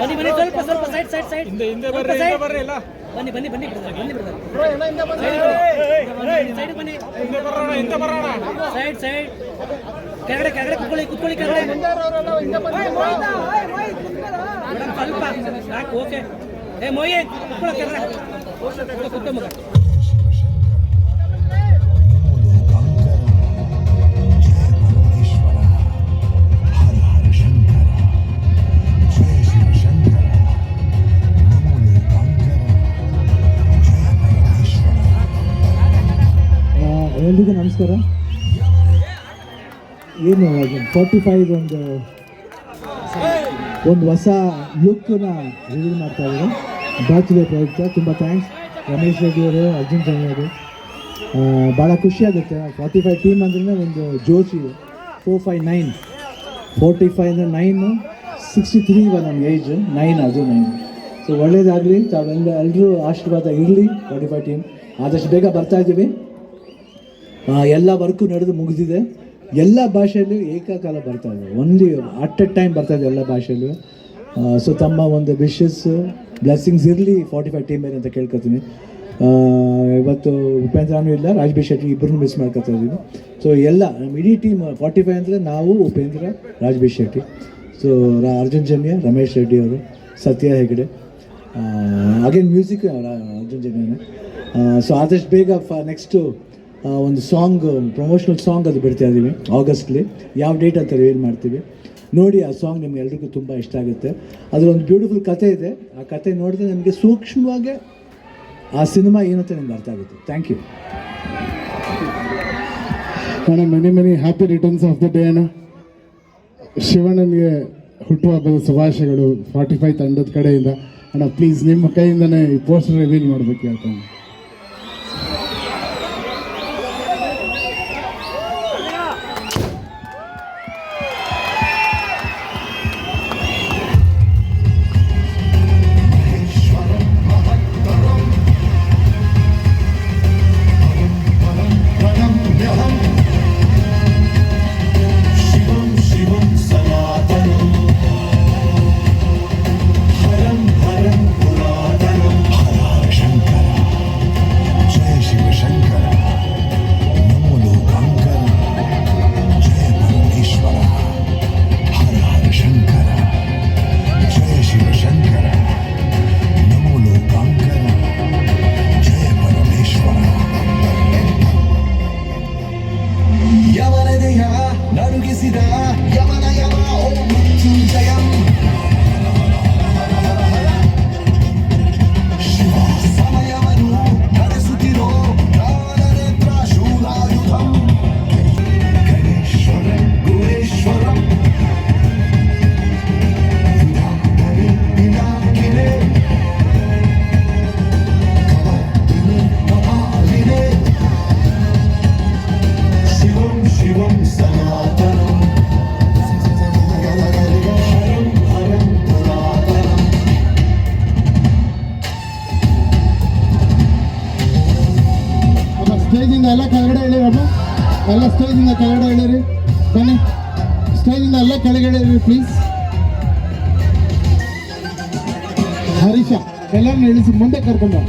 ಬನ್ನಿ ಬನ್ನಿ ಸ್ವಲ್ಪ ಸ್ವಲ್ಪ ಸೈಡ್ ಸೈಡ್ ಸೈಡ್. ಹಿಂದೆ ಹಿಂದೆ ಬರ್ರಿ ಹಿಂದೆ ಬರ್ರಿ ಇಲ್ಲ ಬನ್ನಿ ಬನ್ನಿ ಬನ್ನಿ ಬ್ರದರ್ ಬನ್ನಿ ಬ್ರದರ್ ಬ್ರೋ ಎಲ್ಲ ಹಿಂದೆ ಬನ್ನಿ ಸೈಡ್ ಬನ್ನಿ ಹಿಂದೆ ಬರ್ರಣ ಹಿಂದೆ ಬರ್ರಣ ಸೈಡ್ ಸೈಡ್. ಕೆಳಗಡೆ ಕೆಳಗಡೆ ಕುತ್ಕೊಳ್ಳಿ ಕುತ್ಕೊಳ್ಳಿ ಕೆಳಗಡೆ. ಹಿಂದೆ ಅವರೆಲ್ಲ ಹಿಂದೆ ಬನ್ನಿ ಸ್ವಲ್ಪ. ಸಾಕು ಓಕೆ. ಏ ಮೊಯ್ಯೆ ಕುತ್ಕೊಳ್ಳೋ ಕೆಳಗಡೆ. ಕುತ್ತ ಮುಖ. ಎಲ್ರಿಗೂ ನಮಸ್ಕಾರ. ಏನು ಫಾರ್ಟಿ ಫೈವ್ ಒಂದು ಒಂದು ಹೊಸ ಲುಕ್ನ ರಿವೀಲ್ ಮಾಡ್ತಾ ಇದ್ದಾರೆ. ಬ್ಯಾಚುಲರ್ ಪ್ರಯುಕ್ತ, ತುಂಬ ಥ್ಯಾಂಕ್ಸ್ ರಮೇಶ್ ರೆಡ್ಡಿ ಅವರು, ಅರ್ಜುನ್ ಜನಿ ಅವರು. ಭಾಳ ಖುಷಿಯಾಗುತ್ತೆ ಫಾರ್ಟಿ ಫೈವ್ ಟೀಮ್ ಅಂದ್ರೆ ಒಂದು Joshi four five nine forty five ಅಂದರೆ ನೈನು ಸಿಕ್ಸ್ಟಿ ತ್ರೀ ಇವಾಗ ನಮ್ಮ ಏಜ್ ನೈನ್ ಅದು ನೈನ್ ಸೊ ಒಳ್ಳೇದಾಗಲಿ. ತಾವೆಲ್ಲ ಎಲ್ಲರೂ ಆಶೀರ್ವಾದ ಇರಲಿ ಫಾರ್ಟಿ ಫೈವ್ ಟೀಮ್ ಆದಷ್ಟು ಬೇಗ ಬರ್ತಾ ಇದ್ದೀವಿ. ಎಲ್ಲ ವರ್ಕು ನಡೆದು ಮುಗಿದಿದೆ. ಎಲ್ಲ ಭಾಷೆಯಲ್ಲೂ ಏಕಕಾಲ ಬರ್ತಾ ಇದೆ. ಒನ್ಲಿ ಅಟ್ ಎ ಟೈಮ್ ಬರ್ತಾ ಇದೆ ಎಲ್ಲ ಭಾಷೆಯಲ್ಲೂ. ಸೊ ತಮ್ಮ ಒಂದು ವಿಶಸ್ ಬ್ಲೆಸ್ಸಿಂಗ್ಸ್ ಇರಲಿ ಫಾರ್ಟಿ ಫೈವ್ ಟೀಮ್ ಮೇಲೆ ಅಂತ ಕೇಳ್ಕೊತೀನಿ. ಇವತ್ತು ಉಪೇಂದ್ರನೂ ಇಲ್ಲ ರಾಜ್ಬಿ ಶೆಟ್ಟಿ ಇಬ್ಬರನ್ನೂ ಮಿಸ್ ಮಾಡ್ಕೊತಾ ಇದ್ದೀನಿ ಸೊ ಎಲ್ಲ, ನಮ್ಮ ಇಡೀ ಟೀಮ್ ಫಾರ್ಟಿ ಫೈವ್ ಅಂದರೆ ನಾವು, ಉಪೇಂದ್ರ ರಾಜ್ಬಿ ಶೆಟ್ಟಿ. ಸೊ ಅರ್ಜುನ್ ಜನ್ಯ, ರಮೇಶ್ ರೆಡ್ಡಿ ಅವರು, ಸತ್ಯ ಹೆಗಡೆ. ಅಗೇನ್ ಮ್ಯೂಸಿಕ್ ಅರ್ಜುನ್ ಜನ್ಯನೇ. ಸೊ ಆದಷ್ಟು ಬೇಗ ಫ ನೆಕ್ಸ್ಟು ಒಂದು ಸಾಂಗ್ ಪ್ರಮೋಷನಲ್ ಸಾಂಗ್ ಅದು ಬಿಡ್ತಾ ಇದ್ದೀವಿ ಆಗಸ್ಟ್ಲಿ ಯಾವ ಡೇಟ್ ಅಂತ ರಿವೀಲ್ ಮಾಡ್ತೀವಿ. ನೋಡಿ, ಆ ಸಾಂಗ್ ನಿಮ್ಗೆ ಎಲ್ರಿಗೂ ತುಂಬ ಇಷ್ಟ ಆಗುತ್ತೆ. ಅದರೊಂದು ಬ್ಯೂಟಿಫುಲ್ ಕತೆ ಇದೆ. ಆ ಕತೆ ನೋಡಿದ್ರೆ ನಮಗೆ ಸೂಕ್ಷ್ಮವಾಗಿ ಆ ಸಿನಿಮಾ ಏನಂತ ನಿಮ್ಗೆ ಅರ್ಥ ಆಗುತ್ತೆ. ಥ್ಯಾಂಕ್ ಯು ಅಣ್ಣ many many happy returns of the day ಅಣ್ಣ. ಶಿವಣ್ಣನಿಗೆ ಹುಟ್ಟುಹಬ್ಬದ ಶುಭಾಶಯಗಳು. ಫಾರ್ಟಿ ಫೈವ್ ತಂಡದ ಕಡೆಯಿಂದ. ಅಣ್ಣ ಪ್ಲೀಸ್ ನಿಮ್ಮ ಕೈಯಿಂದನೇ ಈ ಪೋಸ್ಟರ್ ರಿವೀಲ್ ಮಾಡಬೇಕು ಹೇಳ್ತಾನೆ ಸ್ಟೇಜಿಂದ ಎಲ್ಲ ಕೆಳಗಡೆ ಇಳಿಯಪ್ಪ ಎಲ್ಲ ಸ್ಟೇಜಿಂದ ಕೆಳಗಡೆ ಇಳಿರಿ. ಬನ್ನಿ. ಸ್ಟೇಜಿಂದ ಎಲ್ಲ ಕೆಳಗಡೆ ಇಳಿರಿ ಪ್ಲೀಸ್ ಹರೀಶ, ಎಲ್ಲರನ್ನು ಇಳಿಸಿ, ಮುಂದೆ ಕರ್ಕೊಂಡು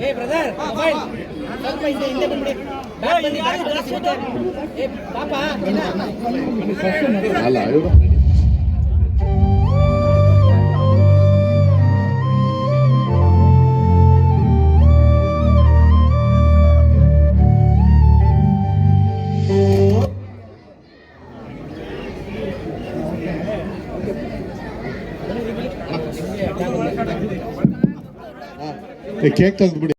ಏ ಬ್ರದರ್ ಮೊಬೈಲ್ ಸ್ವಲ್ಪ ಹಿಂದೆ ಹಿಂದೆ ಬಂದ್ಬಿಡಿ. ಬ್ಯಾಗ್ ಬನ್ನಿ ಬ್ಯಾಗ್ ಎಲ್ಲ ಸಿಗುತ್ತೆ ಏ ಪಾಪ ಇಲ್ಲ ಕೇಕ್ ತೆಗೆದ್ಬಿಡಿ